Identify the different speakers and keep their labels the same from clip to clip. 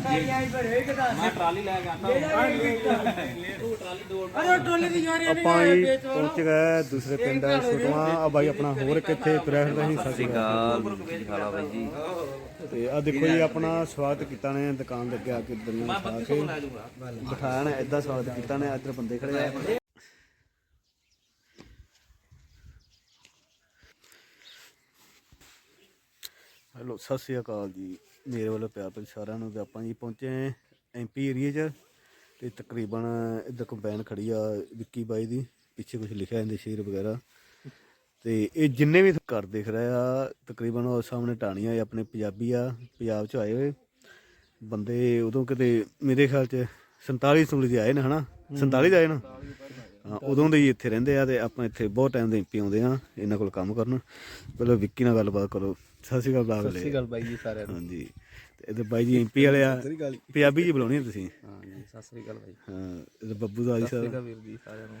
Speaker 1: ਮੈਂ ਟਰਾਲੀ ਲੈ ਕੇ ਆਂਦਾ ਟਰਾਲੀ ਦੋ
Speaker 2: ਆਪਾਂ ਜੀ ਪਹੁੰਚ ਗਏ ਦੂਸਰੇ ਪਿੰਡ ਛੋਟਵਾ ਆ ਬਾਈ ਆਪਣਾ ਹੋਰ ਕਿੱਥੇ ਤੁਰਿਆ ਫਿਰਦਾ ਸੀ ਸਤਿ ਸ਼੍ਰੀ ਅਕਾਲ
Speaker 1: ਖਾਲਾ ਬਾਈ ਜੀ
Speaker 2: ਤੇ ਆ ਦੇਖੋ ਜੀ ਆਪਣਾ ਸਵਾਗਤ ਕੀਤਾ ਨੇ ਦੁਕਾਨ ਦੇ ਅੱਗੇ ਆ ਕੇ ਦਲੀਆਂ ਖਾ ਕੇ। ਬਿਠਾਇਆ ਨੇ ਏਦਾਂ ਸਵਾਗਤ ਕੀਤਾ ਨੇ ਇੱਧਰ ਬੰਦੇ ਖੜੇ ਆ। ਹੈਲੋ ਸਤਿ ਸ਼੍ਰੀ ਅਕਾਲ ਜੀ। ਮੇਰੇ ਵੱਲੋਂ ਪਿਆਰ ਭਰੀ ਸਾਰਿਆਂ ਨੂੰ ਤੇ ਆਪਾਂ ਜੀ ਪਹੁੰਚੇ ਐਮਪੀ ਏਰੀਆ 'ਚ ਤੇ ਤਕਰੀਬਨ ਇੱਧਰ ਕੰਬਾਈਨ ਖੜੀ ਆ ਵਿੱਕੀ ਬਾਈ ਦੀ ਪਿੱਛੇ ਕੁਝ ਲਿਖਿਆ ਇਹਦੇ ਸ਼ੇਰ ਵਗੈਰਾ। ਤੇ ਇਹ ਜਿੰਨੇ ਵੀ ਘਰ ਦਿਖ ਰਹੇ ਆ ਤਕਰੀਬਨ ਉਹ ਸਾਹਮਣੇ ਟਾਣੀਆਂ ਇਹ ਆਪਣੇ ਪੰਜਾਬੀ ਆ ਪੰਜਾਬ 'ਚ ਆਏ ਹੋਏ। ਬੰਦੇ ਉਦੋਂ ਕਿਤੇ ਮੇਰੇ ਖਿਆਲ 'ਚ 47 ਸੂਲੀ ਦੇ ਆਏ ਨੇ ਹਨਾ? 47 ਦੇ ਆਏ ਨਾ? ਹਾਂ ਉਦੋਂ ਦੇ ਹੀ ਇੱਥੇ ਰਹਿੰਦੇ ਆ ਤੇ ਆਪਾਂ ਇੱਥੇ ਬਹੁਤ ਟਾਈਮ ਦੇ ਐਮਪੀ ਆਉਂਦੇ ਆ ਇਹਨਾਂ ਕੋਲ ਕੰਮ ਕਰਨ। ਪਹਿਲਾਂ ਵਿੱਕੀ ਨਾਲ ਗੱਲਬਾਤ ਕਰੋ। ਸਤਿ ਸ਼੍ਰੀ ਅਕਾਲ ਬਾਗ
Speaker 3: ਸਤਿ ਸ਼੍ਰੀ ਅਕਾਲ ਬਾਈ ਜੀ ਸਾਰਿਆਂ ਨੂੰ।
Speaker 2: ਹਾਂਜੀ। ਤੇ ਇਹਦੇ ਬਾਈ ਜੀ ਐਮਪੀ ਵਾਲੇ ਆ ਪੰਜਾਬੀ ਜੀ ਬੁਲਾਉਣੀ ਤੁਸੀਂ?
Speaker 3: ਸਤਿ ਸ਼੍ਰੀ ਅਕਾਲ ਬਾਈ।
Speaker 2: ਹਾਂ ਇਹਦੇ ਬੱਬੂ ਦਾ ਜੀ
Speaker 3: ਸ਼੍ਰੀ
Speaker 2: ਸਾਹਿਬ।
Speaker 3: ਅਕਾਲ ਵੀਰ ਜੀ ਸਾਰਿਆਂ ਨੂੰ।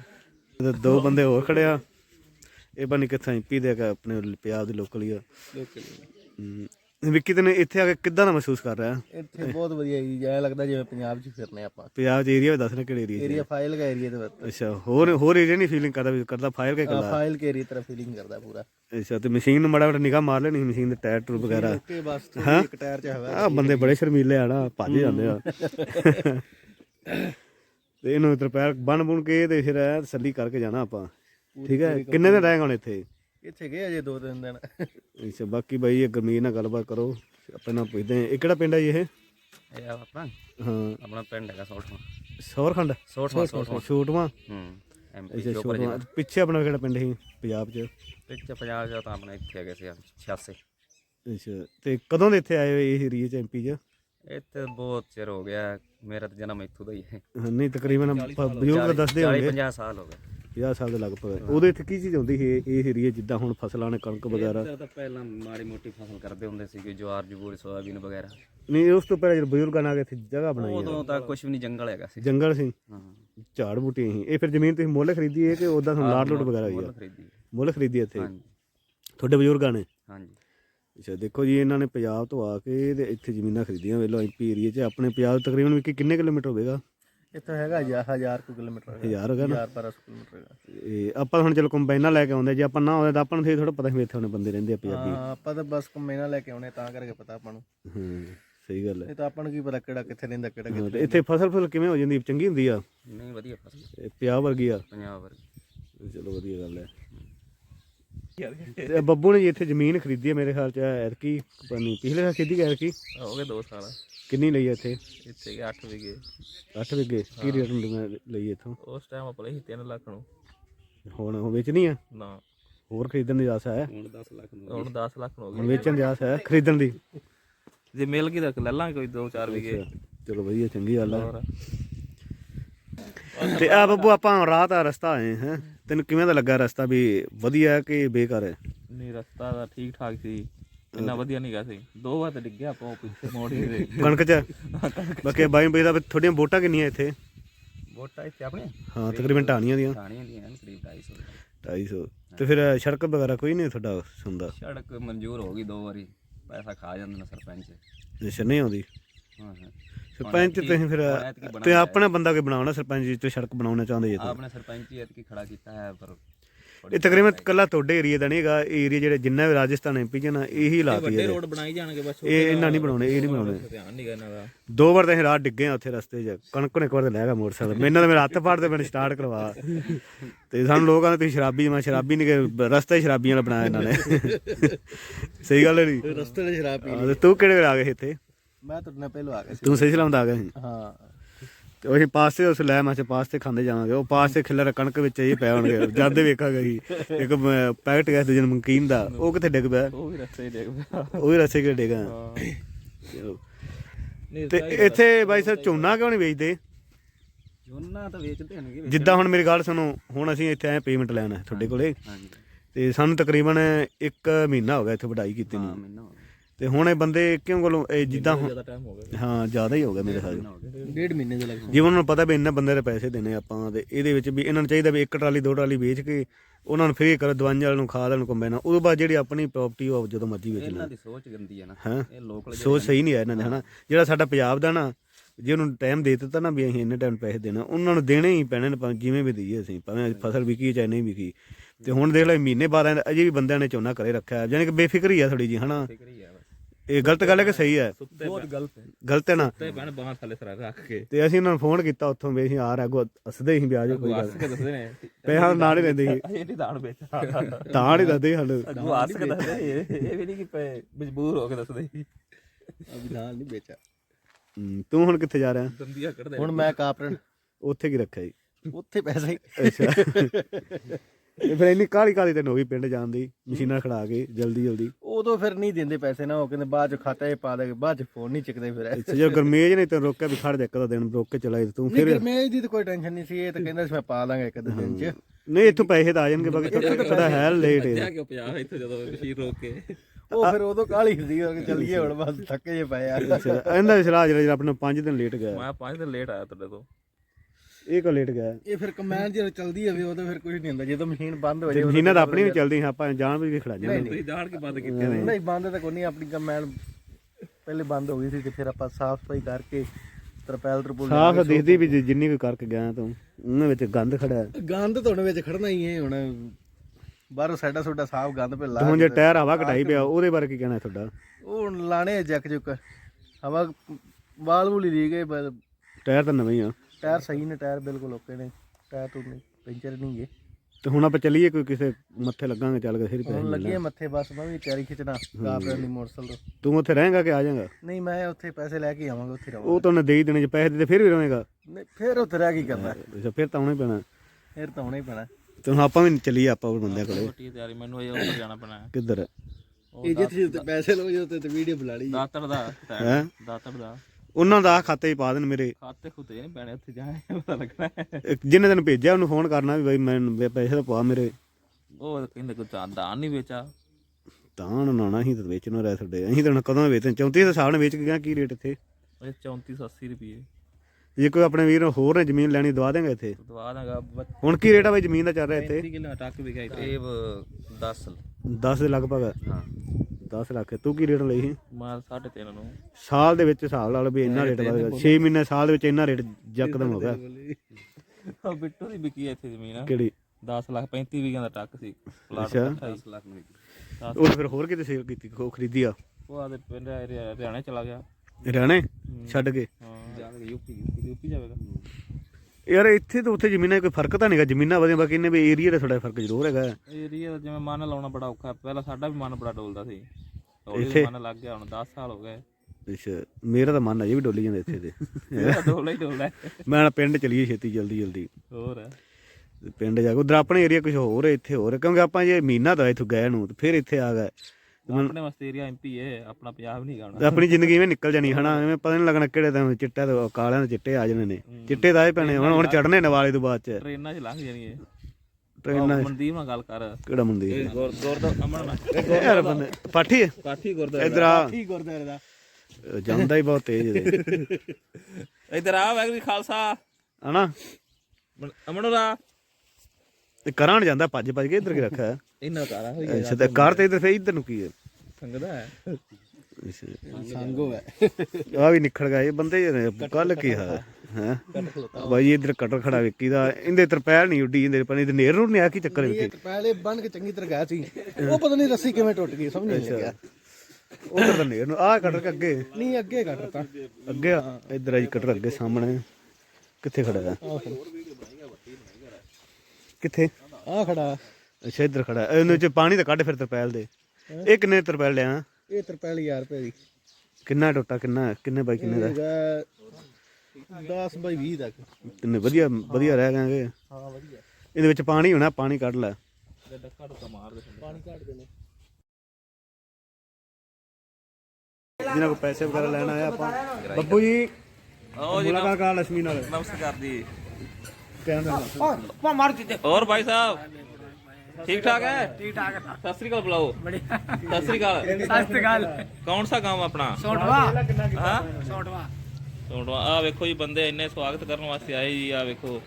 Speaker 2: ਇਹਦੇ ਦੋ ਬੰਦੇ ਹੋਰ ਖੜੇ ਆ। ਇਹ ਬਣੀ ਕਿੱਥਾਂ ਐਮਪੀ ਦੇ ਆਪਣੇ ਪੰਜਾਬ ਦੇ ਲੋਕਲ ਹੀ ਆ।
Speaker 3: ਲੋਕਲ
Speaker 2: ਵਿੱਕੀ ਤੈਨੂੰ ਇੱਥੇ ਆ ਕੇ ਕਿੱਦਾਂ ਦਾ ਮਹਿਸੂਸ ਕਰ ਰਿਹਾ?
Speaker 3: ਇੱਥੇ ਬਹੁਤ ਵਧੀਆ ਜੀ ਐ ਲੱਗਦਾ ਜਿਵੇਂ ਪੰਜਾਬ 'ਚ ਫਿਰਨੇ ਆਪਾਂ।
Speaker 2: ਪੰਜਾਬ ਦੇ ਏਰੀਆ ਦੱਸਣਾ ਕਿਹੜੇ ਏਰੀਆ
Speaker 3: ਏਰੀਆ ਫਾਈਲ ਦਾ ਏਰੀਆ ਦੇ ਵਿੱਚ
Speaker 2: ਅੱਛਾ ਹੋਰ ਹੋਰ ਏਰੀਆ ਨਹੀਂ ਫੀਲਿੰਗ ਕਰਦਾ ਵੀ ਕਰਦਾ ਫਾਇਰ ਕੇ ਕਰਦਾ?
Speaker 3: ਫਾਈਲ ਕੇ ਏਰੀਆ ਤਰ੍ਹਾਂ ਫੀਲਿੰਗ ਕਰਦਾ ਪੂਰਾ।
Speaker 2: ਅੱਛਾ ਤੇ ਮਸ਼ੀਨ ਨੂੰ ਮਾੜਾ ਮਾੜਾ ਨਿਗਾਹ ਮਾਰ ਲੈਣੀ ਮਸ਼ੀਨ ਦੇ ਟਾਇਰ ਟੂਰ ਵਗੈਰਾ।
Speaker 3: ਓਕੇ ਬਸ ਇੱਕ ਟਾਇਰ 'ਚ ਹਵਾ
Speaker 2: ਆ ਬੰਦੇ ਬੜੇ ਸ਼ਰਮੀਲੇ ਆ ਨਾ ਭੱਜ ਜਾਂਦੇ ਆ। ਤੇ ਇਹਨੂੰ ਤਰਪੈਰ ਬਣ ਬੁਣ ਕੇ ਤੇ ਫਿਰ ਤਸੱਲੀ ਕਰਕੇ ਜਾਣਾ ਆਪਾਂ। ਠੀਕ ਹੈ? ਕਿੰਨੇ ਦਿਨ ਰਹੇਗਾ ਹੁਣ ਇੱਥੇ?
Speaker 3: ਇੱਥੇ ਗਏ ਅਜੇ ਦੋ ਤਿੰਨ ਦਿਨ।
Speaker 2: ਅੱਛਾ ਬਾਕੀ ਬਾਈ ਇਹ ਗਰਮੀਰ ਨਾਲ ਗੱਲਬਾਤ ਕਰੋ ਆਪਾਂ ਨਾਲ ਪੁੱਛਦੇ ਹਾਂ। ਇਹ ਕਿਹੜਾ ਪਿੰਡ ਹੈ ਜੀ ਇਹ?
Speaker 1: ਇਹ ਆਪਣਾ।
Speaker 2: ਹਾਂ।
Speaker 1: ਆਪਣਾ ਪਿੰਡ ਹੈਗਾ ਸੋਠਵਾ
Speaker 2: ਸੌਰਖੰਡ?
Speaker 1: ਸੋਠਵਾ ਸੋਠਵਾ
Speaker 2: ਛੋਟਵਾ?
Speaker 1: ਹੂੰ ਐਮਪੀ
Speaker 2: ਅੱਛਾ ਛੋਟਵਾ। ਪਿੱਛੇ ਆਪਣਾ ਕਿਹੜਾ ਪਿੰਡ ਸੀ ਪੰਜਾਬ 'ਚ?
Speaker 1: ਪਿੱਛੇ ਪੰਜਾਬ ਜਾ ਤਾਂ ਆਪਣਾ ਇੱਥੇ ਹੈਗੇ ਸੀ 86
Speaker 2: ਅੱਛਾ ਤੇ ਕਦੋਂ ਦੇ ਇੱਥੇ ਆਏ ਹੋਏ ਇਸ ਏਰੀਏ 'ਚ ਐਮਪੀ 'ਚ?
Speaker 1: ਇੱਥੇ ਬਹੁਤ ਚਿਰ ਹੋ ਗਿਆ ਮੇਰਾ ਤਾਂ ਜਨਮ ਇੱਥੋਂ ਦਾ ਹੀ ਹੈ।
Speaker 2: ਹਾਂ, ਨਹੀਂ ਤਕਰੀਬਨ ਬਜ਼ੁਰਗ ਦੱਸਦੇ
Speaker 1: 40
Speaker 2: ਹੋਣਗੇ।
Speaker 1: 50 ਸਾਲ ਹੋ ਗਏ।
Speaker 2: 50 ਸਾਲ ਦੇ ਲਗਭਗ। ਉਹਦੇ ਇੱਥੇ ਕੀ ਚੀਜ਼ ਹੁੰਦੀ ਸੀ ਇਹ- ਇਹ ਏਰੀਏ ਜਿੱਦਾਂ ਹੁਣ ਫਸਲਾਂ ਨੇ ਕਣਕ ਵਗੈਰਾ?
Speaker 1: ਇੱਧਰ ਤਾਂ ਪਹਿਲਾਂ ਮਾੜੀ ਮੋਟੀ ਫਸਲ ਕਰਦੇ ਹੁੰਦੇ ਸੀਗੇ ਜਵਾਰ ਜਬੂਰ ਸੋਇਆਬੀਨ ਵਗੈਰਾ।
Speaker 2: ਨਹੀਂ ਉਸ ਤੋਂ ਪਹਿਲਾਂ ਜਦੋਂ ਬਜ਼ੁਰਗਾਂ ਨਾਲ ਇੱਥੇ ਜਗ੍ਹਾ ਬਣਾਈ ਆ।
Speaker 1: ਉਦੋਂ ਤਾਂ ਕੁਝ ਵੀ ਨਹੀਂ ਜੰਗਲ ਹੈਗਾ ਸੀ।
Speaker 2: ਜੰਗਲ ਸੀ?
Speaker 1: ਹਾਂ।
Speaker 2: ਝਾੜ ਬੂਟੇ ਸੀ। ਇਹ ਫਿਰ ਜ਼ਮੀਨ ਤੁਸੀਂ ਮੁੱਲ ਖਰੀਦੀ ਹੈ ਕਿ ਉਦਾਂ ਤੁਹਾਨੂੰ ਲਾਟ ਲੋਟ ਵਗੈਰਾ ਹੋਈ ਆ?
Speaker 1: ਮੁੱਲ ਖਰੀਦੀ
Speaker 2: ਮੁੱਲ ਖਰੀਦੀ ਹੈ ਇੱਥੇ?
Speaker 1: ਹਾਂਜੀ।
Speaker 2: ਤੁਹਾਡੇ ਬਜ਼ੁਰਗਾਂ ਨੇ?
Speaker 1: ਹਾਂਜੀ।
Speaker 2: ਅੱਛਾ ਦੇਖੋ ਜੀ ਇਹਨਾਂ ਨੇ ਪੰਜਾਬ ਤੋਂ ਆ ਕੇ ਤੇ ਇੱਥੇ ਜ਼ਮੀਨਾਂ ਖਰੀਦੀਆਂ। ਵੇਲੋ ਐਮਪੀ ਏਰੀਏ 'ਚ ਆਪਣੇ ਪੰਜਾਬ ਤੋਂ ਤਕਰੀਬਨ ਵੀ ਕਿੰਨੇ ਕਿਲੋਮੀਟਰ ਹੋਵੇਗਾ?
Speaker 3: ਇੱਥੇ ਹੈਗਾ ਜੀ 1000 ਕੁ ਕਿਲੋਮੀਟਰ ਹੈਗਾ।
Speaker 2: ਹਜ਼ਾਰ ਹੋਗਾ ਨਾ?
Speaker 3: 1000 1200 ਕਿਲੋਮੀਟਰ ਹੈਗਾ।
Speaker 2: ਇਹ ਆਪਾਂ ਹੁਣ ਚਲੋ ਕੰਬਾਈਨਾਂ ਲੈ ਕੇ ਆਉਂਦੇ ਜੇ ਆਪਾਂ ਨਾ ਆਉਂਦੇ ਤਾਂ ਆਪਾਂ ਨੂੰ ਥੋੜਾ ਪਤਾ ਸੀ ਇੱਥੇ ਉਹਨੇ ਬੰਦੇ ਰਹਿੰਦੇ ਆ ਪੰਜਾਬੀ।
Speaker 3: ਹਾਂ ਆਪਾਂ ਤਾਂ ਬਸ ਕੰਮੇਨਾ ਲੈ ਕੇ ਆਉਣੇ ਤਾਂ ਕਰਕੇ ਪਤਾ ਆਪਾਂ ਨੂੰ।
Speaker 2: ਹਾਂ ਸਹੀ ਗੱਲ ਹੈ।
Speaker 3: ਨਹੀਂ ਤਾਂ ਆਪਾਂ ਨੂੰ ਕੀ ਪਤਾ ਕਿਹੜਾ ਕਿੱਥੇ ਰਹਿੰਦਾ ਕਿਹੜਾ
Speaker 2: ਹਾਂ, ਤੇ ਇੱਥੇ ਫਸਲ ਫੁਸਲ ਕਿਵੇਂ ਹੋ ਜਾਂਦੀ? ਚੰਗੀ ਹੁੰਦੀ ਆ?
Speaker 1: ਨਹੀਂ ਵਧੀਆ ਫਸਲ।
Speaker 2: ਇਹ ਪੰਜਾਬ ਵਰਗੀ ਆ?
Speaker 1: ਪੰਜਾਬ ਵਰਗੀ।
Speaker 2: ਚਲੋ ਵਧੀਆ ਗੱਲ ਹੈ। ਤੇ ਬੱਬੂ ਨੇ ਜੀ ਇੱਥੇ ਜ਼ਮੀਨ ਖਰੀਦੀ ਹੈ ਮੇਰੇ ਖਿਆਲ ਚ ਐਰਕੀ ਪਤਾ ਨਹੀਂ ਪਿਛਲੇ ਸਾਲ ਖਰੀਦੀ ਗਈ ਐਰਕੀ
Speaker 3: ਹੋ ਗਏ 2 ਸਾਲ।
Speaker 2: ਕਿੰਨੀ ਲਈ ਹੈ ਇੱਥੇ?
Speaker 3: ਇੱਥੇ ਗਏ 8 ਵਿਗੇ।
Speaker 2: 8 ਵਿਗੇ। ਕੀ ਰੇਟ ਨੂੰ ਲਈ ਇੱਥੋਂ?
Speaker 3: ਉਸ ਟਾਈਮ ਆਪਾਂ ਲਈ 3 ਲੱਖ ਨੂੰ।
Speaker 2: ਹੁਣ ਉਹ ਵੇਚਣੀ ਆ?
Speaker 3: ਨਾ।
Speaker 2: ਹੋਰ ਖਰੀਦਣ ਦੀ ਆਸ ਹੈ?
Speaker 1: ਹੁਣ 10 ਲੱਖ ਨੂੰ।
Speaker 3: ਹੁਣ 10 ਲੱਖ ਨੂੰ ਹੋ
Speaker 2: ਹੁਣ ਵੇਚਣ ਦੀ ਆਸ ਹੈ ਖਰੀਦਣ ਦੀ?
Speaker 3: ਜੇ ਮਿਲ ਗਈ ਤਾਂ ਲੈ ਲਾਂਗੇ ਕੋਈ 2-4 ਵਿਗੇ।
Speaker 2: ਚਲੋ ਵਧੀਆ ਚੰਗੀ ਗੱਲ ਹੈ। ਤੇ ਆ ਬੱਬੂ ਆਪਾਂ ਰਾਤ ਆ ਰਸਤਾ ਆਏ ਹੈ। ਤੈਨੂੰ ਕਿਵੇਂ ਦਾ ਲੱਗਾ ਰਸਤਾ ਵੀ ਵਧੀਆ ਹੈ ਕਿ ਬੇਕਾਰ ਹੈ?
Speaker 3: ਨਹੀਂ ਰਸਤਾ ਤਾਂ ਠੀਕ ਠਾਕ ਸੀ। ਇੰਨਾ ਵਧੀਆ ਨਹੀਂ ਗਾ ਸੀ। ਦੋ ਵਾਰ ਤਾਂ ਡਿੱਗਿਆ ਆਪਾਂ ਉਹ ਪਿੱਛੇ ਮੋੜ ਗਏ
Speaker 2: ਕਣਕ ਚ? ਬਾਕੀ ਬਾਈ ਬਈ ਦਾ ਤੁਹਾਡੀਆਂ ਵੋਟਾਂ ਕਿੰਨੀਆਂ ਇੱਥੇ?
Speaker 3: ਵੋਟਾਂ ਇੱਥੇ ਆਪਣੇ
Speaker 2: ਹਾਂ ਤਕਰੀਬਨ ਢਾਣੀਆਂ ਦੀਆਂ।
Speaker 1: ਟਾਣੀਆਂ ਦੀਆਂ ਹਨ ਕਰੀਬ 250
Speaker 2: 250 ਤੇ ਫਿਰ ਸੜਕ ਵਗੈਰਾ ਕੋਈ ਨਹੀਂ ਤੁਹਾਡਾ ਸੁਣਦਾ?
Speaker 1: ਸੜਕ ਮਨਜ਼ੂਰ ਹੋ ਗਈ ਦੋ ਵਾਰੀ। ਪੈਸਾ ਖਾ ਜਾਂਦੇ ਨੇ ਸਰਪੰਚ।
Speaker 2: ਨਸ਼ਾ ਨਹੀਂ ਆਉਂਦੀ?
Speaker 1: ਹਾਂ ਹਾਂ।
Speaker 2: ਸਰਪੰਚ ਤੁਸੀਂ ਫਿਰ ਤੇ ਆਪਣਾ ਬੰਦਾ ਕੋਈ ਬਣਾਉਣਾ ਸਰਪੰਚ ਜੀ ਤੋਂ ਸੜਕ ਬਣਾਉਣਾ ਚਾਹੁੰਦੇ ਜੇ
Speaker 1: ਆਪਣੇ ਸਰਪੰਚ ਹੀ ਐਤਕੀ ਖੜਾ ਕੀਤਾ ਹੈ ਪਰ
Speaker 2: ਇਹ ਤਕਰੀਬਨ ਕੱਲਾ ਤੁਹਾਡੇ ਏਰੀਆ ਦਾ ਨਹੀਂ ਹੈਗਾ ਇਹ ਏਰੀਆ ਜਿਹੜੇ ਜਿੰਨਾ ਵੀ ਰਾਜਸਥਾਨ ਐਮਪੀ ਜਨਾ ਇਹੀ ਹਾਲਾਤ ਹੀ ਹੈ
Speaker 3: ਰੋਡ ਬਣਾਈ ਜਾਣਗੇ ਬਸ
Speaker 2: ਇਹ ਇਹਨਾਂ ਨਹੀਂ ਬਣਾਉਣੇ ਇਹ ਨਹੀਂ ਬਣਾਉਣੇ।
Speaker 3: ਧਿਆਨ ਨਹੀਂ ਕਰਨਾ ਦਾ।
Speaker 2: ਦੋ ਵਾਰ ਤਾਂ ਅਸੀਂ ਰਾਤ ਡਿੱਗੇ ਆ ਉੱਥੇ ਰਸਤੇ 'ਚ ਕਣਕ ਨੇ ਇੱਕ ਵਾਰ ਤਾਂ ਲੈ ਗਿਆ ਮੋਟਰਸਾਈਕਲ। ਮੈਨੂੰ ਤਾਂ ਮੇਰੇ ਹੱਥ ਫਾੜਦੇ ਮੈਨੂੰ ਸਟਾਰਟ ਕਰਵਾ। ਤੇ ਸਾਨੂੰ ਲੋਕਾਂ ਨੇ ਤੁਸੀਂ ਸ਼ਰਾਬੀ ਮੈਂ ਸ਼ਰਾਬੀ ਨਹੀਂ ਗਏ ਰਸਤਾ ਹੀ ਸ਼ਰਾਬੀਆਂ ਦਾ ਬਣਾਇਆ ਇਹਨਾਂ ਨੇ। ਸਹੀ ਗੱਲ ਹੈ ਨਹੀਂ
Speaker 3: ਰਸਤੇ 'ਚ ਸ਼ਰਾਬ ਪੀ
Speaker 2: ਤੇ ਤੂੰ ਕਿਹੜੇ ਵੇਲੇ ਆ ਗਿਆ ਇੱਥੇ?
Speaker 3: ਮੈਂ ਤੁਹਾਡੇ ਨਾਲ ਪਹਿਲਾਂ ਆ ਗਿਆ ਸੀ।
Speaker 2: ਤੂੰ ਸਹੀ ਸਲਾਮਤ ਆ ਗਿਆ ਸੀ?
Speaker 3: ਹਾਂ।
Speaker 2: ਤੇ ਉਹੀ ਪਾਸੇ ਉਸ ਲੈ ਮੈਂ ਪਾਸੇ ਖਾਂਦੇ ਜਾਵਾਂਗੇ। ਉਹ ਪਾਸੇ ਖਿਲਰ ਕਣਕ ਵਿੱਚ ਇਹ ਪਏ ਹੋਣਗੇ। ਜਾਂਦੇ ਵੇਖਾਂਗੇ ਜੀ ਇੱਕ ਪੈਕਟ ਗਿਆ ਦੂਜੇ ਨਮਕੀਨ ਦਾ। ਉਹ ਕਿੱਥੇ ਡਿੱਗ ਪਿਆ?
Speaker 3: ਉਹ ਵੀ ਰਸਤੇ ਡਿੱਗ ਪਿਆ।
Speaker 2: ਉਹ ਵੀ ਰਸੇ ਕਿਹੜੇ ਡਿੱਗਾ
Speaker 3: ਹਾਂ।
Speaker 2: ਚਲੋ।
Speaker 3: ਨਹੀਂ
Speaker 2: ਤੇ ਇੱਥੇ ਬਾਈ ਸਾਹਿਬ ਝੋਨਾ ਕਿਉਂ ਨਹੀਂ ਵੇਚਦੇ?
Speaker 1: ਜੋਨਾ ਤਾਂ ਵੇਚਦੇ ਹਨਗੇ
Speaker 2: ਜਿੱਦਾਂ ਹੁਣ ਮੇਰੀ ਗੱਲ ਸੁਣੋ ਹੁਣ ਅਸੀਂ ਇੱਥੇ ਆਏ ਪੇਮੈਂਟ ਲੈਣ ਤੁਹਾਡੇ ਕੋਲੇ। ਤੇ ਸਾਨੂੰ ਤਕਰੀਬਨ 1 ਮਹੀਨਾ ਹੋ ਗਿਆ ਇੱਥੇ ਵਢਾਈ ਕੀਤੀ
Speaker 1: ਹਾਂ
Speaker 2: ਨੂੰ
Speaker 1: ਹੋ
Speaker 2: ਤੇ ਹੁਣ ਇਹ ਬੰਦੇ ਕਿਉਂ ਕੋਲੋਂ ਇਹ ਜਿੱਦਾਂ ਹੁਣ-
Speaker 3: ਜ਼ਿਆਦਾ ਟਾਈਮ ਹੋ ਗਿਆ
Speaker 2: ਹਾਂ ਜ਼ਿਆਦਾ ਹੀ ਹੋ ਗਿਆ ਮੇਰੇ ਖਿਆਲ
Speaker 1: ਗਿਆ।
Speaker 3: ਡੇਢ ਮਹੀਨੇ ਦੇ ਲੱਗ
Speaker 2: ਜਿਵੇਂ ਉਹਨਾਂ ਨੂੰ ਪਤਾ ਵੀ ਇੰਨਾ ਬੰਦੇ ਦੇ ਪੈਸੇ ਦੇਣੇ ਆਪਾਂ ਤੇ ਇਹਦੇ ਵਿੱਚ ਵੀ ਇਹਨਾਂ ਨੂੰ ਚਾਹੀਦਾ ਵੀ ਇੱਕ ਟਰਾਲੀ ਦੋ ਟਰਾਲੀ ਵੇਚ ਕੇ ਉਹਨਾਂ ਨੂੰ ਫ੍ਰੀ ਕਰੋ ਦਵਾਈਆਂ ਵਾਲਿਆਂ ਨੂੰ ਖਾਦ ਵਾਲਿਆਂ ਨੂੰ ਕੰਬਾਈਨ ਉਦੋਂ ਬਾਅਦ ਜਿਹੜੀ ਆਪਣੀ ਪ੍ਰਾਪਰਟੀ ਉਹ ਜਦੋਂ ਮਰਜ਼ੀ ਵੇਚ
Speaker 1: ਇਹਨਾਂ
Speaker 2: ਲੈਣ।
Speaker 1: ਦੀ ਸੋਚ ਗੰਦੀ ਹੈ ਨਾ।
Speaker 2: ਹਾਂ
Speaker 1: ਇਹ ਲੋਕਲ
Speaker 2: ਸੋਚ ਸਹੀ ਨਹੀਂ ਹੈ ਇਹਨਾਂ ਦੇ ਹਨਾ? ਜਿਹੜਾ ਸਾਡਾ ਪੰਜਾਬ ਦਾ ਨਾ ਜੇ ਉਹਨੂੰ ਟਾਈਮ ਦੇ ਦਿੱਤਾ ਨਾ ਵੀ ਅਸੀਂ ਇੰਨੇ ਟਾਈਮ ਪੈਸੇ ਦੇਣਾ ਉਹਨਾਂ ਨੂੰ ਦੇਣੇ ਹੀ ਪੈਣੇ ਨੇ ਭਾਵੇਂ ਜਿਵੇਂ ਵੀ ਦਈਏ ਅਸੀਂ ਭਾਵੇਂ ਫਸਲ ਵਿਕੀ ਚਾਹੇ ਨਹੀਂ ਵਿਕੀ। ਤੇ ਹੁਣ ਦੇਖ ਲੈ ਮਹੀਨੇ ਬਾਅਦ ਅਜੇ ਵੀ ਬੰਦਿਆਂ ਨੇ ਝੋਨਾ ਘਰੇ ਰੱਖਿਆ ਯਾਨੀ ਕਿ ਬੇਫਿਕਰੀ ਆ ਥੋੜੀ ਜੀ ਹਨਾ?
Speaker 1: ਫਿਕਰ ਹੀ
Speaker 2: ਇਹ ਗਲਤ ਗੱਲ ਹੈ ਕਿ ਸਹੀ ਹੈ?
Speaker 3: ਸੁੱਤੇ ਬਹੁਤ ਗਲਤ ਹੈ।
Speaker 2: ਗਲਤ ਹੈ ਨਾ?
Speaker 3: ਤੇ ਬਣ ਬਾਹਾਂ ਥੱਲੇ ਸਰਾ ਰੱਖ ਕੇ।
Speaker 2: ਤੇ ਅਸੀਂ ਉਹਨਾਂ ਨੂੰ ਫੋਨ ਕੀਤਾ ਉੱਥੋਂ ਵੀ ਅਸੀਂ ਆ ਰਹੇ ਅੱਗੋਂ ਹੱਸਦੇ ਹੀ ਵਿਆਜ ਕੋਈ ਗੱਲ
Speaker 3: ਹੱਸ ਕੇ ਦੱਸਦੇ ਨੇ।
Speaker 2: ਪੈਸਾ ਨਾਲ ਹੀ ਲੈਂਦੇ ਸੀ।
Speaker 3: ਇਹ ਨਹੀਂ ਦਾਣ ਵਿੱਚ।
Speaker 2: ਤਾਂ ਨਹੀਂ ਦੱਸਦੇ ਸਾਨੂੰ।
Speaker 3: ਅੱਗੋਂ ਹੱਸ ਕੇ ਦੱਸਦੇ ਇਹ ਇਹ ਵੀ ਨਹੀਂ ਕਿ ਪਏ ਮਜਬੂਰ ਹੋ ਕੇ ਦੱਸਦੇ
Speaker 4: ਅਭਿਧਾਨ ਨਹੀਂ
Speaker 2: ਹਮ, ਤੂੰ ਹੁਣ ਕਿੱਥੇ ਜਾ ਰਿਹਾ?
Speaker 3: ਦੰਦੀਆਂ ਕੱਢਦੇ
Speaker 4: ਹੁਣ ਮੈਂ ਕਾਪਰਨ।
Speaker 2: ਉੱਥੇ ਕੀ ਰੱਖਿਆ ਜੀ?
Speaker 4: ਉੱਥੇ ਪੈਸਾ ਹੀ।
Speaker 2: ਅੱਛਾ। ਇਹ ਫਿਰ ਇੰਨੀ ਕਾਲੀ ਕਾਲੀ ਤੈਨੂੰ ਹੋ ਗਈ ਪਿੰਡ ਜਾਣ ਦੀ ਮਸ਼ੀਨਾਂ ਖੜਾ ਕੇ ਜਲਦੀ ਜਲਦੀ।
Speaker 4: ਉਦੋਂ ਫਿਰ ਨਹੀਂ ਦਿੰਦੇ ਪੈਸੇ ਨਾ ਉਹ ਕਹਿੰਦੇ ਬਾਅਦ ਚ ਖਾਤਾ ਇਹ ਪਾ ਦੇ ਬਾਅਦ ਚ ਫੋਨ ਨਹੀਂ ਚੱਕਦੇ ਫਿਰ।
Speaker 2: ਅੱਛਾ ਜੇ ਗਰਮੇਜ ਨੇ ਤੈਨੂੰ ਰੋਕਿਆ ਵੀ ਖੜ ਜਾ ਇੱਕ ਦਾ ਦਿਨ ਰੋਕ ਕੇ ਚਲਾ ਜਾ ਤੂੰ
Speaker 4: ਨਹੀਂ
Speaker 2: ਫਿਰ
Speaker 4: ਗਰਮੇਜ ਦੀ ਤਾਂ ਕੋਈ ਟੈਨਸ਼ਨ ਨਹੀਂ ਸੀ ਇਹ ਤਾਂ ਕਹਿੰਦਾ ਸੀ ਮੈਂ ਪਾ ਲਾਂਗਾ ਇੱਕ ਅੱਧੇ ਦਿਨ ਚ।
Speaker 2: ਨਹੀਂ ਇੱਥੋਂ ਪੈਸੇ ਤਾਂ ਆ ਜਾਣਗੇ ਬਾਕੀ ਥੋੜਾ ਥੋੜਾ ਹੈ ਲੇਟ ਹੈ
Speaker 3: ਕੇ ਪਿਆ ਇੱਥੇ ਜਦੋਂ ਮਸ਼ੀਨ ਰੋਕ ਕੇ?
Speaker 4: ਉਹ ਫਿਰ ਉਦੋਂ ਕਾਲੀ ਸੀ ਉਹ ਕਿ ਚੱਲੀਏ ਹੁਣ ਬਸ ਥੱਕੇ ਜੇ ਪਏ ਆ।
Speaker 2: ਅੱਛਾ ਇਹਦਾ ਸਲਾਹ ਜਿਹੜਾ ਆਪਣਾ 5 ਦਿਨ ਲੇਟ ਗਿਆ।
Speaker 3: ਮੈਂ 5 ਦਿਨ ਲੇਟ ਆਇਆ ਤੁਹਾਡੇ ਤੋਂ।
Speaker 2: ਇਹ ਕੋ ਲੇਟ ਗਿਆ?
Speaker 4: ਇਹ ਫਿਰ ਕਮੈਨ ਜਦੋਂ ਚਲਦੀ ਹੋਵੇ ਉਦੋਂ ਫਿਰ ਕੁਝ ਨਹੀਂ ਹੁੰਦਾ। ਜਦੋਂ ਮਸ਼ੀਨ ਬੰਦ ਹੋ ਜਾਏ
Speaker 2: ਮਸ਼ੀਨਾਂ ਤਾਂ ਆਪਣੀ ਵੀ ਚੱਲਦੀ ਆਪਾਂ ਜਾਣ ਵੀ ਖੜਾ ਜਾਂਦੇ
Speaker 3: ਤੁਸੀਂ ਜਾਣ ਕੇ ਬੰਦ ਕੀਤੀ
Speaker 4: ਨਹੀਂ ਬੰਦ ਤਾਂ ਕੋਈ ਨਹੀਂ ਆਪਣੀ ਕਮੈਨ ਪਹਿਲੇ ਬੰਦ ਹੋ ਗਈ ਸੀ ਤੇ ਫਿਰ ਆਪਾਂ ਸਾਫ਼ ਸਫ਼ਾਈ ਕਰਕੇ ਤਰਪੈਲ ਤਰਪੂਲ
Speaker 2: ਸਾਫ਼ ਦਿਖਦੀ ਵੀ ਜਿ- ਜਿੰਨੀ ਕੁ ਕਰਕੇ ਗਿਆ ਤੂੰ ਉਹਨਾਂ ਵਿੱਚ ਗੰਦ ਖੜਾ ਹੈ
Speaker 4: ਗੰਦ ਤੁਹਾਡੇ ਵਿੱਚ ਖੜਨਾ ਹੀ ਹੈ ਹੁਣ ਬਾਹਰੋਂ ਸਾਡਾ ਸੋਡਾ ਸਾਫ਼ ਗੰਦ ਪੇ ਲਾ
Speaker 2: ਹੁਣ ਜੇ ਟਾਇਰ ਹਵਾ ਘਟਾਈ ਪਿਆ ਉਹਦੇ ਬਾਰੇ ਕੀ ਕਹਿਣਾ ਤੁਹਾਡਾ?
Speaker 4: ਉਹ ਹੁਣ ਲਾਣੇ ਜੱਕ ਜੁਕ। ਹਵਾ ਵਾਲ ਵੂਲੀ ਲਈ ਗਏ ਪਰ
Speaker 2: ਟਾਇਰ ਤਾਂ ਨਵੇਂ ਹੀ ਆ।
Speaker 4: ਟਾਇਰ ਸਹੀ ਨੇ ਟਾਇਰ ਬਿਲਕੁਲ ਓਕੇ ਨੇ ਟਾਇਰ ਤੋਂ ਨਹੀਂ ਪੈਂਚਰ ਨਹੀਂ ਗਏ
Speaker 2: ਤੇ ਹੁਣ ਆਪਾਂ ਚੱਲੀਏ ਕੋਈ ਕਿਸੇ ਮੱਥੇ ਲੱਗਾਂਗੇ ਚੱਲ ਕੇ ਫਿਰ ਪੈਸੇ
Speaker 4: ਹੁਣ ਲੱਗੇ ਮੱਥੇ ਬਸ ਮੈਂ ਵੀ ਤਿਆਰੀ ਖਿੱਚਣਾ ਕਾਪਰ ਦੀ ਮੋਟਰਸਾਈਕਲ ਤੋਂ।
Speaker 2: ਤੂੰ ਉੱਥੇ ਰਹੇਂਗਾ ਕਿ ਆ ਜਾਏਗਾ?
Speaker 4: ਨਹੀਂ ਮੈਂ ਉੱਥੇ ਪੈਸੇ ਲੈ ਕੇ ਆਵਾਂਗਾ ਉੱਥੇ ਰਵਾਂ
Speaker 2: ਉਹ ਤਾਂ ਉਹਨੇ ਦੇ ਹੀ ਦੇਣੇ ਜੇ ਪੈਸੇ ਦੇ ਫਿਰ ਵੀ ਰਹੇਗਾ
Speaker 4: ਨਹੀਂ ਫਿਰ ਉੱਥੇ ਰਹਿ ਕੀ ਕਰਨਾ?
Speaker 2: ਅੱਛਾ ਫਿਰ ਤਾਂ ਆਉਣਾ ਹੀ ਪੈਣਾ।
Speaker 4: ਫਿਰ ਤਾਂ ਆਉਣਾ ਹੀ ਪੈਣਾ।
Speaker 2: ਤੇ ਹੁਣ ਆਪਾਂ ਵੀ ਚੱਲੀਏ ਆਪਾਂ ਉਹ ਬੰਦਿਆਂ ਕੋਲੇ।
Speaker 3: ਛੋਟੀ ਤਿਆਰੀ ਮੈਨੂੰ ਇਹ ਉੱਪਰ ਜਾਣਾ ਪੈਣਾ। ਹੈ।
Speaker 2: ਕਿੱਧਰ
Speaker 4: ਇਹ ਜਿੱਥੇ ਪੈਸੇ ਲਓ ਜਦੋਂ ਤੇ ਵੀਡੀਓ ਬੁਲਾ ਲਈ
Speaker 3: ਦਾਤਰ ਦਾ
Speaker 2: ਹੈਂ?
Speaker 3: ਦਾਤਰ ਦਾ।
Speaker 2: ਉਹਨਾਂ ਦਾ ਖਾਤੇ ਪਾ ਦੇਣ ਮੇਰੇ।
Speaker 3: ਖਾਤੇ ਖੁੱਤੇ ਨਹੀਂ ਪੈਣੇ ਉੱਥੇ ਜਾਏ ਪਤਾ ਲੱਗਣਾ
Speaker 2: ਜਿਹਨੇ ਤੈਨੂੰ ਭੇਜਿਆ ਉਹਨੂੰ ਫੋਨ ਕਰਨਾ ਵੀ ਬਈ ਮੈਨੂੰ ਵੀ ਪੈਸੇ ਤਾਂ ਪਾ ਮੇਰੇ।
Speaker 3: ਉਹ ਕਹਿੰਦੇ ਕੋਈ ਤਾਂ ਦਾਨ ਨਹੀਂ ਵੇਚਾ
Speaker 2: ਤਾਂ ਉਹਨਾਂ ਨਾਣਾ ਹੀ ਤਾਂ ਵੇਚਣਾ ਰਹਿ ਛੱਡੇ ਅਸੀਂ ਤਾਂ ਹੁਣ ਕਦੋਂ ਵੇਚਣ 34 ਦੇ ਸਾਲ ਨੇ ਵੇਚ ਕੇ ਗਿਆ ਕੀ ਰੇਟ ਇੱਥੇ?
Speaker 3: ਇਹ 3480 ਰੁਪਏ
Speaker 2: ਜੇ ਕੋਈ ਆਪਣੇ ਵੀਰ ਨੂੰ ਹੋਰ ਨੇ ਜ਼ਮੀਨ ਲੈਣੀ ਦਵਾ ਦੇਂਗੇ ਇੱਥੇ।
Speaker 3: ਦਵਾ ਦਾਂਗਾ
Speaker 2: ਹੁਣ ਕੀ ਰੇਟ ਆ ਬਈ ਜ਼ਮੀਨ ਦਾ ਚੱਲ ਰਿਹਾ ਇੱਥੇ?
Speaker 3: 35 ਕਿਲੋ ਟੱਕ ਵਿਕਾਈ ਤੇ।
Speaker 1: ਇਹ 10
Speaker 2: 10 ਦੇ ਲਗਭਗ।
Speaker 1: ਹਾਂ।
Speaker 2: 10 ਲੱਖ। ਤੂੰ ਕੀ ਰੇਟ ਲਈ ਸੀ?
Speaker 3: ਮੈਂ 3.5 ਨੂੰ।
Speaker 2: ਸਾਲ ਦੇ ਵਿੱਚ ਹਿਸਾਬ ਲਾ ਲਓ ਵੀ ਇੰਨਾ ਰੇਟ ਵਧ ਗਿਆ। 6 ਮਹੀਨੇ ਸਾਲ ਦੇ ਵਿੱਚ ਇੰਨਾ ਰੇਟ ਯਕਦਮ ਹੋ ਗਿਆ।
Speaker 3: ਉਹ ਬਿੱਟੂ ਦੀ ਵਿਕੀ ਇੱਥੇ ਜ਼ਮੀਨ।
Speaker 2: ਕਿਹੜੀ?
Speaker 3: 10 ਲੱਖ 35 ਵਿਕਿਆਂ ਦਾ ਟੱਕ ਸੀ। ਪਲਾਟ
Speaker 2: ਅੱਛਾ।
Speaker 3: 28
Speaker 1: ਲੱਖ ਨੂੰ
Speaker 2: ਉਹ ਫਿਰ ਹੋਰ ਕਿਤੇ ਸੇਲ ਕੀਤੀ? ਉਹ ਖਰੀਦੀ ਆ?
Speaker 3: ਉਹ ਆਦੇ ਪਿੰਡ ਹਰਿਆ- ਹਰਿਆਣੇ ਚਲਾ ਗਿਆ।
Speaker 2: ਹਰਿਆਣੇ? ਛੱਡ ਕੇ?
Speaker 3: ਹਾਂ।
Speaker 1: ਜਾ ਕੇ ਯੂਪੀ
Speaker 3: ਯੂਪੀ ਜਾਵੇਗਾ।
Speaker 2: ਯਾਰ ਇੱਥੇ ਤਾਂ ਉੱਥੇ ਜ਼ਮੀਨਾਂ 'ਚ ਕੋਈ ਫ਼ਰਕ ਤਾਂ ਨਹੀਂਗਾ ਜ਼ਮੀਨਾਂ ਵਧੀਆ ਬਾਕੀ ਇਹਨੇ ਵੀ ਏਰੀਆ ਦਾ ਥੋੜਾ ਫ਼ਰਕ ਜ਼ਰੂਰ ਹੈਗਾ
Speaker 3: ਏਰੀਆ ਜਿਵੇਂ ਮਨ ਲਾਉਣਾ ਬੜਾ ਔਖਾ ਹੈ। ਪਹਿਲਾਂ ਸਾਡਾ ਵੀ ਮਨ ਬੜਾ ਡੋਲਦਾ ਸੀ
Speaker 2: ਇੱਥੇ?
Speaker 3: ਮਨ ਲੱਗ ਗਿਆ ਹੁਣ 10 ਸਾਲ ਹੋ ਗਏ
Speaker 2: ਅੱਛਾ ਮੇਰਾ ਤਾਂ ਮਨ ਅਜੇ ਵੀ ਡੋਲੀ ਜਾਂਦਾ ਇੱਥੇ ਤੇ
Speaker 3: ਇਹਦਾ ਡੋਲਾ ਹੀ ਡੋਲਾ ਹੈ।
Speaker 2: ਮੈਂ ਨਾ ਪਿੰਡ ਚਲੀਏ ਛੇਤੀ ਜਲਦੀ ਜਲਦੀ
Speaker 3: ਹੋਰ
Speaker 2: ਪਿੰਡ ਜਾ ਕੇ ਉਧਰ ਆਪਣੇ ਏਰੀਆ ਕੁਝ ਹੋਰ ਹੈ ਇੱਥੇ ਹੋਰ ਹੈ, ਕਿਉਂਕਿ ਆਪਾਂ ਜੇ ਮਹੀਨਾ ਦਾ ਇੱਥੋਂ ਗਏ ਨੂੰ ਤੇ ਫਿਰ ਇੱਥੇ ਆ ਗਏ
Speaker 3: ਆਪਣੇ ਵਾਸਤੇ ਏਰੀਆ ਐਮਪੀ ਹੈ ਆਪਣਾ ਪੰਜਾਬ ਨਹੀਂ
Speaker 2: ਤੇ
Speaker 3: ਗਾਣਾ
Speaker 2: ਆਪਣੀ ਜ਼ਿੰਦਗੀ ਐਵੇਂ ਨਿਕਲ ਜਾਣੀ ਹਨਾ? ਐਵੇਂ ਪਤਾ ਨਹੀਂ ਲੱਗਣਾ ਕਿਹੜੇ ਟਾਈਮ ਚਿੱਟਾ ਤੇ ਕਾਲਿਆਂ ਦੇ ਚਿੱਟੇ ਆ ਜਾਣੇ ਨੇ। ਚਿੱਟੇ ਤਾਂ ਆਏ ਪੈਣੇ ਹੁਣ ਹੁਣ ਚੜਨੇ ਨਵਾਲੇ ਤੋਂ ਬਾਅਦ ਚ।
Speaker 3: ਟ੍ਰੇਨਾਂ 'ਚ ਲੰਘ ਜਾਣੀਏ
Speaker 2: ਟ੍ਰੇਨਾਂ
Speaker 3: ਮਨਦੀਪ ਨਾਲ ਗੱਲ ਕਰ।
Speaker 2: ਕਿਹੜਾ ਮੰਦੀ
Speaker 3: ਗੁਰ ਗੁਰਦਾ ਅਮਨ ਨਾਲ।
Speaker 2: ਯਾਰ ਬੰਦੇ ਪਾਠੀ
Speaker 3: ਕਾਠੀ ਗੁਰਦਾ
Speaker 2: ਇਧਰ ਆ।
Speaker 4: ਕੀ ਗੁਰਦੁਆਰੇ ਦਾ।
Speaker 2: ਜਾਂਦਾ ਹੀ ਬਹੁਤ ਤੇਜ਼ ਹੈ
Speaker 3: ਇਧਰ ਆ ਵੈਗਰੀ ਖਾਲਸਾ।
Speaker 2: ਹਨਾ?
Speaker 3: ਅਮਨੋਰਾ
Speaker 2: ਤੇ ਕਰਾਂ ਜਾਂਦਾ ਭੱਜ ਭੱਜ ਕੇ ਇੱਧਰ ਕੀ ਰੱਖਿਆ?
Speaker 3: ਇਹਨਾਂ ਕਾਰਾ ਹੋਈ
Speaker 2: ਅੱਛਾ ਤੇ ਕਰ ਤੇ ਇੱਧਰ ਫੇ ਇੱਧਰ ਨੂੰ ਕੀ ਹੈ?
Speaker 3: ਸੰਗਦਾ ਹੈ।
Speaker 4: ਸੰਗੋ ਹੈ।
Speaker 2: ਆ ਵੀ ਨਿਖੜ ਗਏ ਇਹ ਬੰਦੇ ਕੱਲ ਕੀ ਹੈ ਹੈ? ਬਾਈ ਇੱਧਰ ਕਟਰ ਖੜਾ ਵਿੱਕੀ ਦਾ ਇਹਦੇ ਤਰਪੈਲ ਨਹੀਂ ਉੱਡੀ ਇਹਦੇ ਪਰ ਇਹਦੇ ਨੇਰ ਨੂੰ ਨਹੀਂ ਆ ਕੀ ਚੱਕਰ ਵਿੱਕੀ।
Speaker 4: ਇੱਕ ਪਹਿਲੇ ਬੰਨ ਕੇ ਚੰਗੀ ਤਰ੍ਹਾਂ ਗਿਆ ਸੀ। ਉਹ ਪਤਾ ਨਹੀਂ ਰੱਸੀ ਕਿਵੇਂ ਟੁੱਟ ਗਈ ਸਮਝ ਨਹੀਂ ਲੱਗਿਆ।
Speaker 2: ਉਧਰ ਤਾਂ ਨੇਰ ਨੂੰ ਆ ਕਟਰ ਕੇ ਅੱਗੇ।
Speaker 4: ਨਹੀਂ ਅੱਗੇ ਕੱਟ ਤਾਂ।
Speaker 2: ਅੱਗੇ ਆ, ਇੱਧਰ ਆਈ ਕਟਰ ਅੱਗੇ ਸਾਹਮਣੇ। ਕਿੱਥੇ ਖੜਾ ਹੈ? ਕਿੱਥੇ?
Speaker 4: ਆ ਖੜਾ।
Speaker 2: ਅੱਛਾ ਇੱਧਰ ਖੜਾ। ਇਹਨੂੰ ਚ ਪਾਣੀ ਤਾਂ ਕੱਢ ਫਿਰ ਤਰਪੈਲ ਦੇ। ਇਹ ਕਿੰਨੇ ਤਰਪੈਲ ਲਿਆ?
Speaker 4: ਇਹ ਤਰਪੈਲ 1000 ਰੁਪਏ
Speaker 2: ਕਿੰਨਾ ਟੋਟਾ ਕਿੰਨਾ ਕਿੰਨੇ ਬਾਈ ਕਿੰਨੇ ਦਾ?
Speaker 4: 10 ਬਾਈ 20 ਤੱਕ।
Speaker 2: ਕਿੰਨੇ ਵਧੀਆ ਵਧੀਆ ਰਹਿ ਗਾਂਗੇ
Speaker 4: ਹਾਂ ਵਧੀਆ।
Speaker 2: ਇਹਦੇ ਵਿੱਚ ਪਾਣੀ ਹੋਣਾ ਪਾਣੀ ਕੱਢ ਲੈ। ਜਿਹਨਾਂ ਕੋ ਪੈਸੇ ਵਗੈਰਾ ਲੈਣਾ ਆ ਆਪਾਂ। ਬੱਬੂ ਜੀ
Speaker 3: ਆਓ ਜੀ
Speaker 2: ਮੁਲਾਕਾਤ ਕਰਾ ਲక్ష్ਮੀ ਨਾਲ।
Speaker 3: ਨਮਸਕਾਰ ਜੀ।
Speaker 2: ਕਹਿਣ ਦਾ
Speaker 3: ਹੋਰ ਭਾਈ ਸਾਹਿਬ। ठीक ठाक है ठीक ठाक है सत श्रीकाल बुलाओ ਸਤਿ ਸ਼੍ਰੀ ਅਕਾਲ।
Speaker 5: ਸਤਿ ਸ਼੍ਰੀ ਅਕਾਲ।
Speaker 3: ਕੌਣ ਸਾ ਗਾਂਵ ਆਪਣਾ?
Speaker 5: ਸੋਟਵਾ।
Speaker 3: ਹਾਂ?
Speaker 5: ਸੋਟਵਾ।
Speaker 3: ਟੋਂਡਵਾ ਆ ਵੇਖੋ ਜੀ ਬੰਦੇ ਇੰਨੇ ਸਵਾਗਤ ਕਰਨ ਵਾਸਤੇ ਆਏ ਜੀ ਆ ਵੇਖੋ।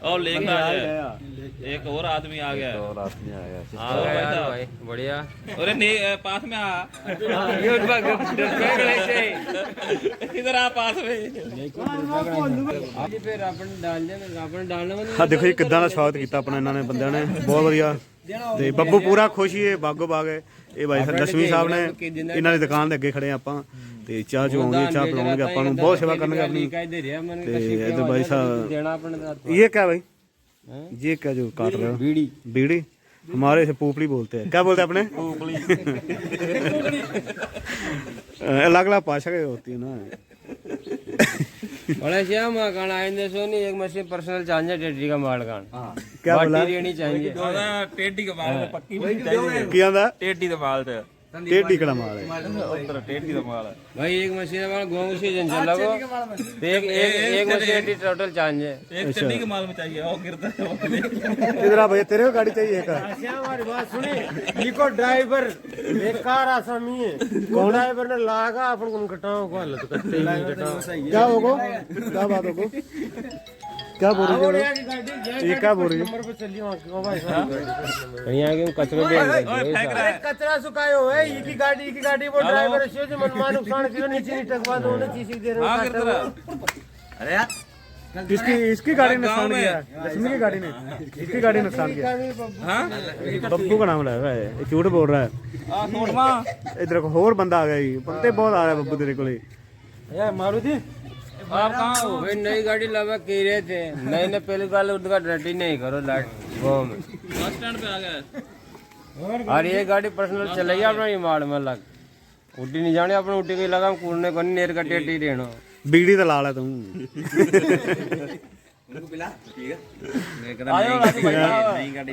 Speaker 3: और लेकर आ गया एक और आदमी आ गया
Speaker 1: और आदमी आ गया
Speaker 3: आ गया भाई
Speaker 5: बढ़िया
Speaker 3: अरे नहीं पास में आ म्यूट पर बैग लेके इधर आ पास में
Speaker 5: फिर अपन डाल दे अपन डालना
Speaker 2: ਹਾਂ ਦੇਖੋ ਜੀ ਕਿੱਦਾਂ ਦਾ ਸਵਾਗਤ ਕੀਤਾ ਆਪਣਾ ਇਹਨਾਂ ਨੇ ਬੰਦਿਆਂ ਨੇ ਬਹੁਤ ਵਧੀਆ ਤੇ ਬੱਬੂ ਪੂਰਾ ਖੁਸ਼ ਹੀ ਹੈ ਬਾਗੋ ਬਾਗ ਹੈ ਇਹ ਭਾਈ ਲక్ష్ਮੀ ਸਾਹਿਬ ਨੇ ਇਹਨਾਂ ਦੀ ਦੁਕਾਨ ਦੇ ਅੱਗੇ ਖੜੇ ਆਪਾਂ ਤੇ ਚਾਹ ਚਵਾਉਂਗੇ ਚਾਹ ਪਿਲਾਉਣਗੇ ਆਪਾਂ ਨੂੰ ਬਹੁਤ ਸੇਵਾ ਕਰਨਗੇ ਆਪਣੀ
Speaker 5: कह दे रहा मन
Speaker 2: ਤੇ ਇਧਰ ਭਾਈ ਸਾਹਿਬ
Speaker 5: देना अपन साथ
Speaker 2: ये क्या भाई ये क्या जो काट रहे हो
Speaker 5: बीड़ी
Speaker 2: बीड़ी हमारे से पोपली बोलते हैं क्या बोलते हैं अपने पोपली अलग अलग भाषा की होती है ना
Speaker 5: बड़ा श्याम गाना आइंदे सोनी एक मशीन पर्सनल चाहिए टेडी का माल गान
Speaker 2: क्या बोला
Speaker 5: रेनी चाहिए
Speaker 3: टेडी के माल पक्की भी चाहिए
Speaker 2: की आंदा
Speaker 3: टेडी के माल ते
Speaker 2: टेढ़ी कड़ा माल है
Speaker 3: उधर टेडी का माल
Speaker 5: भाई एक मशीन वाला गांव सीजन चला को तो एक एक एक मशीन टोटल चाहिए
Speaker 3: एक टेडी के माल में चाहिए और गिरता है
Speaker 2: इधर आ भैया तेरे को गाड़ी चाहिए एक
Speaker 4: हमारी बात सुनी इको ड्राइवर बेकार आसामी है कौन ड्राइवर ने लागा अपन को घटाओ को हालत करते ही नहीं घटाओ
Speaker 2: क्या होगो क्या बात होगो क्या बोल रही हो ये क्या बोल रही है
Speaker 4: नंबर पे चली वहां क्यों भाई साहब
Speaker 5: यहाँ के कचरे बेच देते
Speaker 4: अरे कचरा सुखायो है ये की गाड़ी ये की गाड़ी वो ड्राइवर है जो मनमान नुकसान किलो नीचे नहीं टकवा दो ने चीसी दे रहे
Speaker 3: हाँ
Speaker 4: हो
Speaker 3: गिरता
Speaker 2: इसकी इसकी गाड़ी ने नुकसान किया है। लक्ष्मी की गाड़ी ने इसकी गाड़ी ने नुकसान किया है।
Speaker 3: हाँ
Speaker 2: बब्बू का नाम लगा है ये झूठ बोल रहा है
Speaker 3: आ छोड़ मां
Speaker 2: इधर को और बंदा आ गया जी बंदे बहुत आ रहे हैं बब्बू तेरे को
Speaker 4: ये मारुति
Speaker 3: आप कहाँ हो
Speaker 5: भाई नई गाड़ी लगा के रहे थे नई ने पहली गाल उनका डटी नहीं करो लाट गाँव में
Speaker 3: बस स्टैंड पे आ गए
Speaker 5: और ये गाड़ी पर्सनल चलाई अपना ये माड़ में लग उठी नहीं जाने अपने उठी गई लगा कूड़ने को नहीं नेर का टेटी रहना
Speaker 2: बीड़ी तो ला ले तू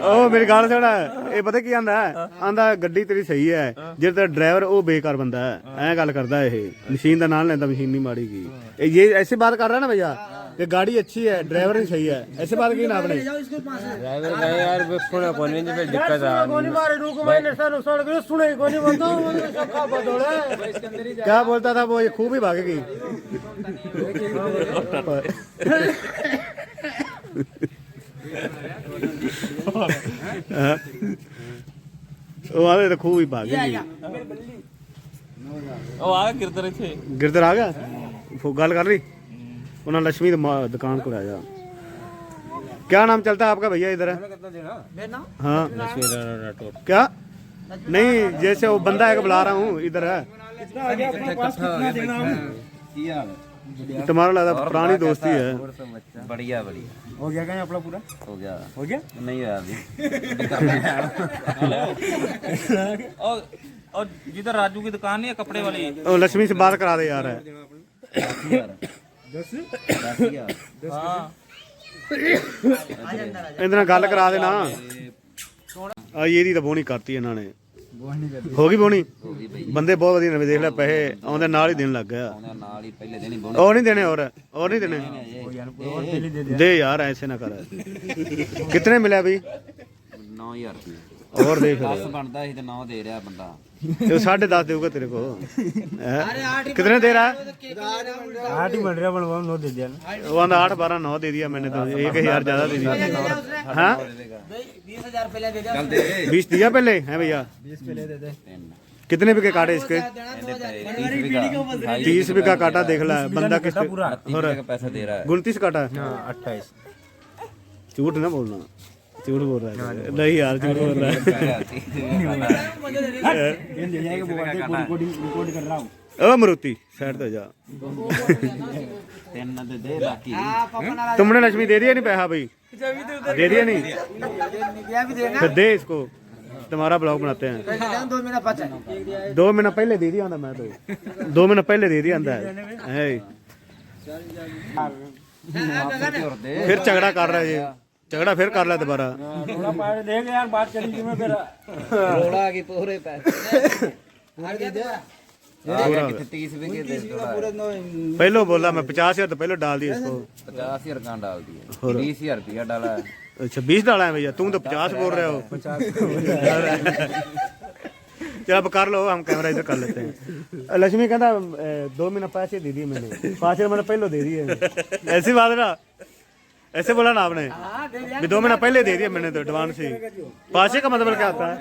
Speaker 2: ਉਹ ਮੇਰੀ ਗੱਲ ਸੁਣ ਇਹ ਪਤਾ ਕੀ ਆਂਦਾ ਆਂਦਾ ਗੱਡੀ ਤੇਰੀ ਸਹੀ ਹੈ ਜਿਹੜਾ ਤੇਰਾ ਡਰਾਈਵਰ ਉਹ ਬੇਕਾਰ ਬੰਦਾ ਹੈ ਐਂ ਗੱਲ ਕਰਦਾ ਇਹ ਮਸ਼ੀਨ ਦਾ ਨਾਮ ਲੈਂਦਾ ਮਸ਼ੀਨ ਨਹੀਂ ਮਾੜੀ ਗਈ ਇਹ ਇਹ ऐसी बात कर रहा है ना भैया कि गाड़ी अच्छी है ड्राइवर नहीं सही है ऐसी बात की ना आपने
Speaker 5: ड्राइवर नहीं यार सुने को नहीं फिर दिक्कत आ
Speaker 4: कोनी मारे रुक मैं नशा नुकसान करे सुने कोनी बताओ सब का बदौड़े
Speaker 2: क्या बोलता था वो ये खूब ही भागेगी हाँ। वो आगे तो खूब ही भागेगी
Speaker 3: ओ आ गए गिरते रहे थे
Speaker 2: गिरधर आ गया वो गल कर रही उन्होंने लक्ष्मी की माँ- दुकान को लाया क्या नाम चलता है आपका भैया इधर हाँ क्या नहीं जैसे वो बंदा है कि बुला रहा हूँ इधर है तुम्हारा लगता पुरानी दोस्ती है
Speaker 1: बढ़िया बढ़िया
Speaker 4: हो गया कहीं अपना पूरा
Speaker 1: हो गया
Speaker 4: हो गया
Speaker 1: नहीं होया अभी
Speaker 3: और और जिधर राजू की दुकान है कपड़े वाली
Speaker 2: तो लक्ष्मी से बात करा दे यार दस
Speaker 3: हाँ
Speaker 2: इधर गल करा देना ये दी तो बोनी करती इन्होंने ਇਹਨਾਂ ਨੇ ਹੋ ਗਈ ਬੋਣੀ ਬੰਦੇ ਬਹੁਤ ਵਧੀਆ ਨਵੇਂ ਦੇਖ ਲੈ ਪੈਸੇ ਆਉਂਦੇ ਨਾਲ ਹੀ ਦੇਣ ਲੱਗ ਗਿਆ
Speaker 1: ਉਹਦਾ ਨਾਲ ਹੀ ਪਹਿਲੇ ਦਿਨ ਹੀ ਬੋਲ
Speaker 2: और नहीं देने और और नहीं देने दे यार ऐसे ना कर कितने मिले अभी
Speaker 1: 9000 ਰੁਪਏ
Speaker 2: और देख
Speaker 1: 10 ਬਣਦਾ ਸੀ ਤੇ 9 ਦੇ ਰਿਹਾ ਬੰਦਾ
Speaker 2: तो साढ़े दस देगा तेरे को हैं? कितने दे रहा है
Speaker 4: आठ ही बन रहा बनवा नो दे दिया
Speaker 2: वो आंदा आठ बारह नौ दे दिया मैंने तो एक हजार ज्यादा दे दिया हाँ
Speaker 1: ਚੱਲ ਦੇ
Speaker 2: बीस दिया पहले है भैया
Speaker 1: ਤਿੰਨ
Speaker 2: कितने बिके काटे इसके
Speaker 1: ਇਹਦੇ ਪੈਸੇ 30 ਵਿਗਾ
Speaker 2: तीस बीघा काटा देख ला बंदा किस
Speaker 1: और पैसा दे रहा है
Speaker 2: उनतीस काटा है
Speaker 4: अट्ठाईस
Speaker 2: झूठ ना बोलना झूठ बोल रहा है नहीं यार झूठ बोल रहा है ओ मरुति साइड तो जा तुमने लक्ष्मी दे दिया नहीं पैसा भाई दे दिया नहीं फिर दे इसको तुम्हारा ब्लॉग बनाते हैं
Speaker 4: दो महीना पहले
Speaker 2: दो महीना पहले दे दिया मैं तो दो महीना पहले दे दिया है फिर झगड़ा कर रहा है ये झगड़ा फिर कर रहा है दोबारा
Speaker 4: देख यार बात करेंगे मैं फिर
Speaker 1: ਰੋੜਾ ਕੀ ਪੂਰੇ ਪੈਸੇ
Speaker 2: पूरा
Speaker 1: कितने 30 विके दे थोड़ा
Speaker 2: पहले बोला मैं पचास हजार तो पहले डाल दिया इसको
Speaker 1: 50000 का डाल दिया 20000 रुपया डाला है
Speaker 2: अच्छा बीस डाला है भैया तुम तो पचास बोल रहे हो चल अब कर लो हम कैमरा इधर कर लेते हैं लक्ष्मी कहता अ, दो महीना पैसे दे दिए मैंने पाँच हजार मैंने पहले दे दिए ऐसी बात है ना ऐसे बोला ना आपने भी दो महीना पहले दे दिया मैंने तो एडवांस ही पासे का मतलब क्या होता है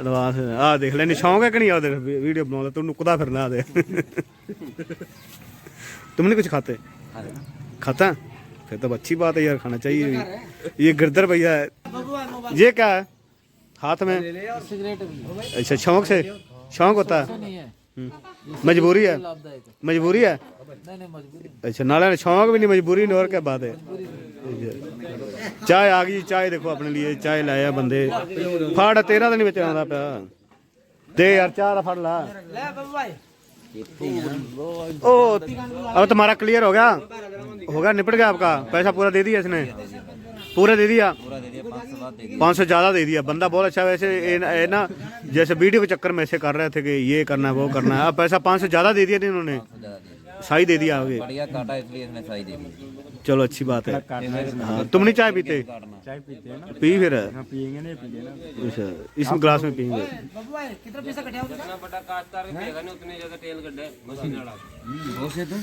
Speaker 2: एडवांस आ देख ले शौक है कि नहीं आ देख वीडियो बनाओ तू नुकदा फिरना आ दे तुम नहीं कुछ खाते खाता है? फिर तो अच्छी बात है यार खाना चाहिए भी। ये गिरधर भैया है ये क्या है हाथ में अच्छा शौक से शौक होता है हम्म। मजबूरी है मजबूरी है अच्छा नाले शौक भी नहीं मजबूरी नहीं और क्या बात है चाय आ गई चाय देखो अपने लिए चाय लाया बंदे ਫੜ ਤੇਰਾ ਤਾਂ ਨਹੀਂ ਵਿੱਚ ਆਉਂਦਾ ਪਿਆ ਦੇ ਯਾਰ ਚਾਹ ਦਾ ਫੜ ਲਾ ओ अब तुम्हारा क्लियर हो गया हो गया निपट गया आपका पैसा पूरा दे दिया इसने पूरा दे दिया?
Speaker 1: पूरा दे दिया पाँच सौ
Speaker 2: ज़्यादा दे दिया। बंदा बहुत अच्छा वैसे ये ना जैसे वीडियो के चक्कर में ऐसे कर रहे थे कि ये करना है वो करना है। अब पैसा पाँच सौ ज़्यादा दे दिया नहीं इन्होंने
Speaker 1: ज़्यादा दे दिया।
Speaker 2: सही दे दिया आगे।
Speaker 1: बढ़िया काटा इसलिए इसने सही दे दी
Speaker 2: चलो अच्छी बात है। हाँ तुम नहीं चाय पीते?
Speaker 6: चाय पीते हैं ना?
Speaker 2: पी फिर।
Speaker 6: हाँ पियेंगे नहीं पियेंगे ना।
Speaker 2: अच्छा इस ग्लास में पियेंगे।
Speaker 5: जितना बड़ा काश्तकार के देगा नहीं उतनी ज़्यादा तेल गड्ढे मशीन वाला
Speaker 1: वो से तुम